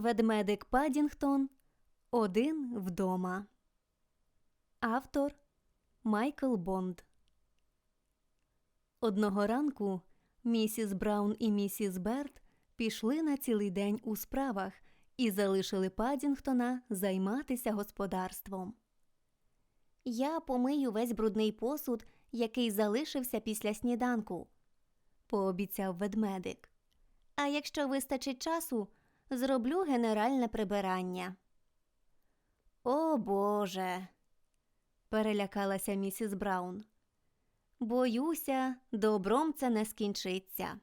Ведмедик Падінгтон Один вдома. Автор Майкл Бонд. Одного ранку місіс Браун і місіс Берт пішли на цілий день у справах і залишили Падінгтона займатися господарством. Я помию весь брудний посуд, який залишився після сніданку, пообіцяв ведмедик. А якщо вистачить часу, зроблю генеральне прибирання. О Боже. перелякалася місіс Браун. Боюся, добром це не скінчиться.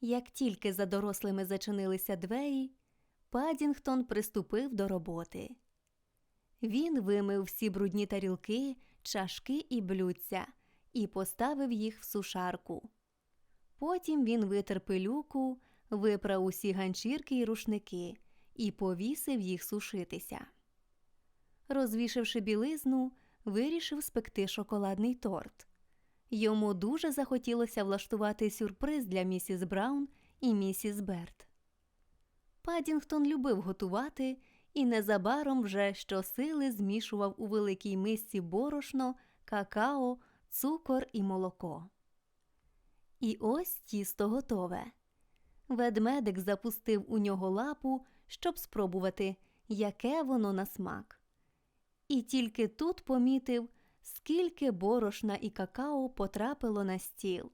Як тільки за дорослими зачинилися двері, Падінгтон приступив до роботи. Він вимив всі брудні тарілки, чашки і блюдця і поставив їх в сушарку. Потім він витер пилюку, виправ усі ганчірки й рушники і повісив їх сушитися. Розвішивши білизну, вирішив спекти шоколадний торт. Йому дуже захотілося влаштувати сюрприз для місіс Браун і місіс Берт. Падінгтон любив готувати і незабаром вже щосили змішував у великій мисці борошно, какао, цукор і молоко. І ось тісто готове. Ведмедик запустив у нього лапу, щоб спробувати, яке воно на смак. І тільки тут помітив, скільки борошна і какао потрапило на стіл.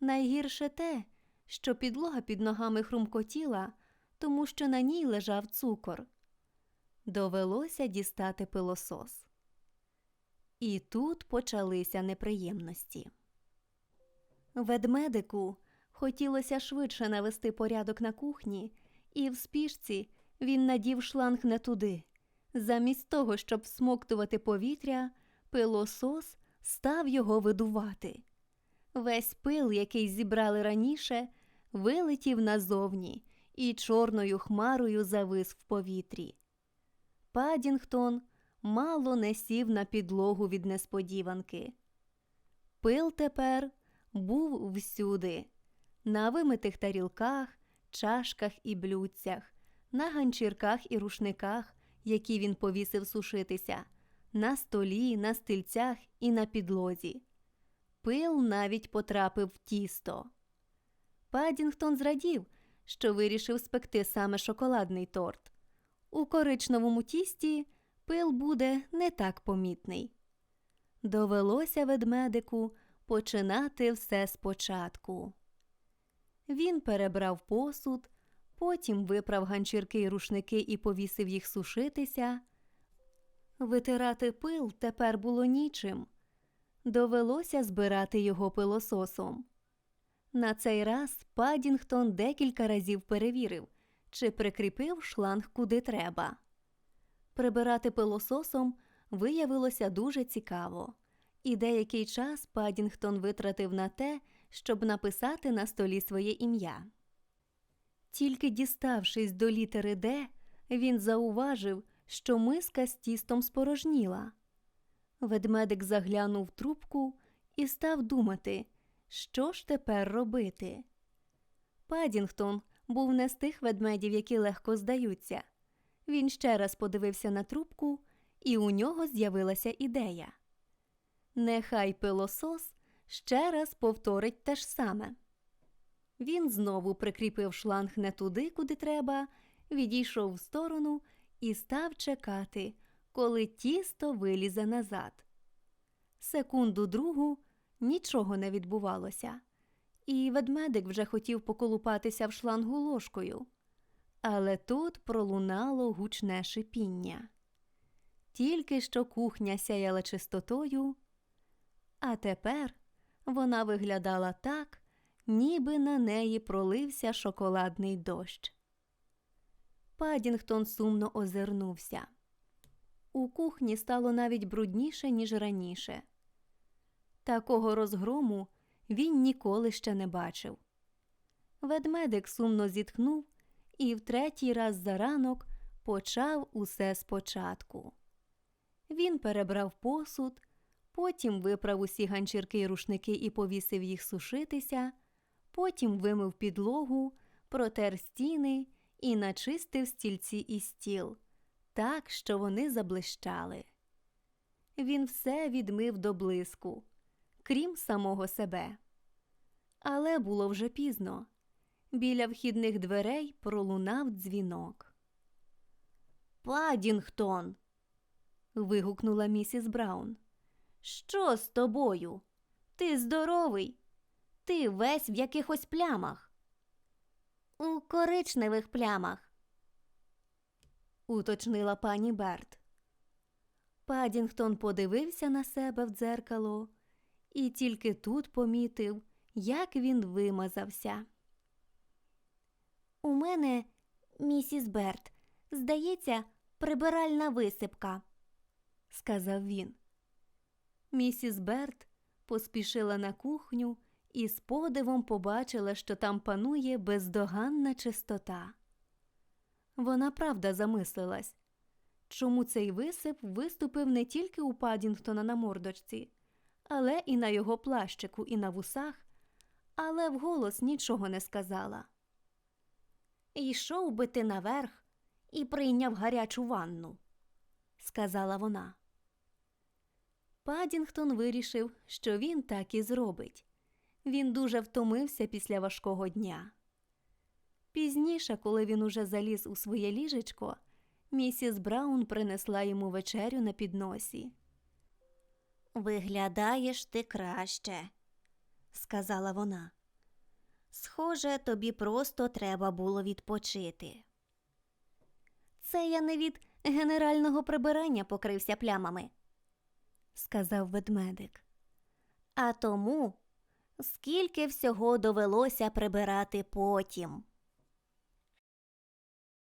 Найгірше те, що підлога під ногами хрумкотіла, тому що на ній лежав цукор. Довелося дістати пилосос. І тут почалися неприємності. Ведмедику хотілося швидше навести порядок на кухні, і в спішці він надів шланг не туди. Замість того, щоб всмоктувати повітря, пилосос став його видувати. Весь пил, який зібрали раніше, вилетів назовні і чорною хмарою завис в повітрі. Падінгтон мало не сів на підлогу від несподіванки. Пил тепер був всюди на вимитих тарілках, чашках і блюдцях, на ганчірках і рушниках, які він повісив сушитися, на столі, на стільцях і на підлозі. Пил навіть потрапив в тісто. Падінгтон зрадів, що вирішив спекти саме шоколадний торт. У коричневому тісті пил буде не так помітний. Довелося ведмедику починати все спочатку. Він перебрав посуд, потім виправ ганчірки й рушники і повісив їх сушитися. Витирати пил тепер було нічим. Довелося збирати його пилососом. На цей раз Падінгтон декілька разів перевірив, чи прикріпив шланг куди треба. Прибирати пилососом виявилося дуже цікаво, і деякий час Падінгтон витратив на те, щоб написати на столі своє ім'я. Тільки діставшись до літери Д, він зауважив, що миска з тістом спорожніла. Ведмедик заглянув трубку і став думати, що ж тепер робити. Падінгтон був не з тих ведмедів, які легко здаються. Він ще раз подивився на трубку, і у нього з'явилася ідея. Нехай пилосос ще раз повторить те ж саме. Він знову прикріпив шланг не туди, куди треба, відійшов в сторону і став чекати, коли тісто вилізе назад. Секунду другу нічого не відбувалося, і ведмедик вже хотів поколупатися в шлангу ложкою. Але тут пролунало гучне шипіння. Тільки що кухня сяяла чистотою, а тепер вона виглядала так, ніби на неї пролився шоколадний дощ. Падінгтон сумно озирнувся. У кухні стало навіть брудніше, ніж раніше. Такого розгрому він ніколи ще не бачив. Ведмедик сумно зітхнув і в третій раз за ранок почав усе спочатку. Він перебрав посуд, потім виправ усі ганчірки й рушники і повісив їх сушитися, потім вимив підлогу, протер стіни і начистив стільці і стіл, так, що вони заблищали. Він все відмив до блиску, крім самого себе. Але було вже пізно. Біля вхідних дверей пролунав дзвінок. Падінгтон. вигукнула місіс Браун. Що з тобою? Ти здоровий? Ти весь в якихось плямах. У коричневих плямах, уточнила пані Берт. Падінгтон подивився на себе в дзеркало і тільки тут помітив, як він вимазався. У мене, місіс Берт, здається, прибиральна висипка, сказав він. Місіс Берт поспішила на кухню і з подивом побачила, що там панує бездоганна чистота. Вона правда замислилась, чому цей висип виступив не тільки у Падінгтона на мордочці, але і на його плащику, і на вусах, але вголос нічого не сказала. Йшов би ти наверх і прийняв гарячу ванну, сказала вона. Падінгтон вирішив, що він так і зробить. Він дуже втомився після важкого дня. Пізніше, коли він уже заліз у своє ліжечко, місіс Браун принесла йому вечерю на підносі. Виглядаєш ти краще, сказала вона. Схоже, тобі просто треба було відпочити. Це я не від генерального прибирання покрився плямами, сказав ведмедик. А тому, скільки всього довелося прибирати потім.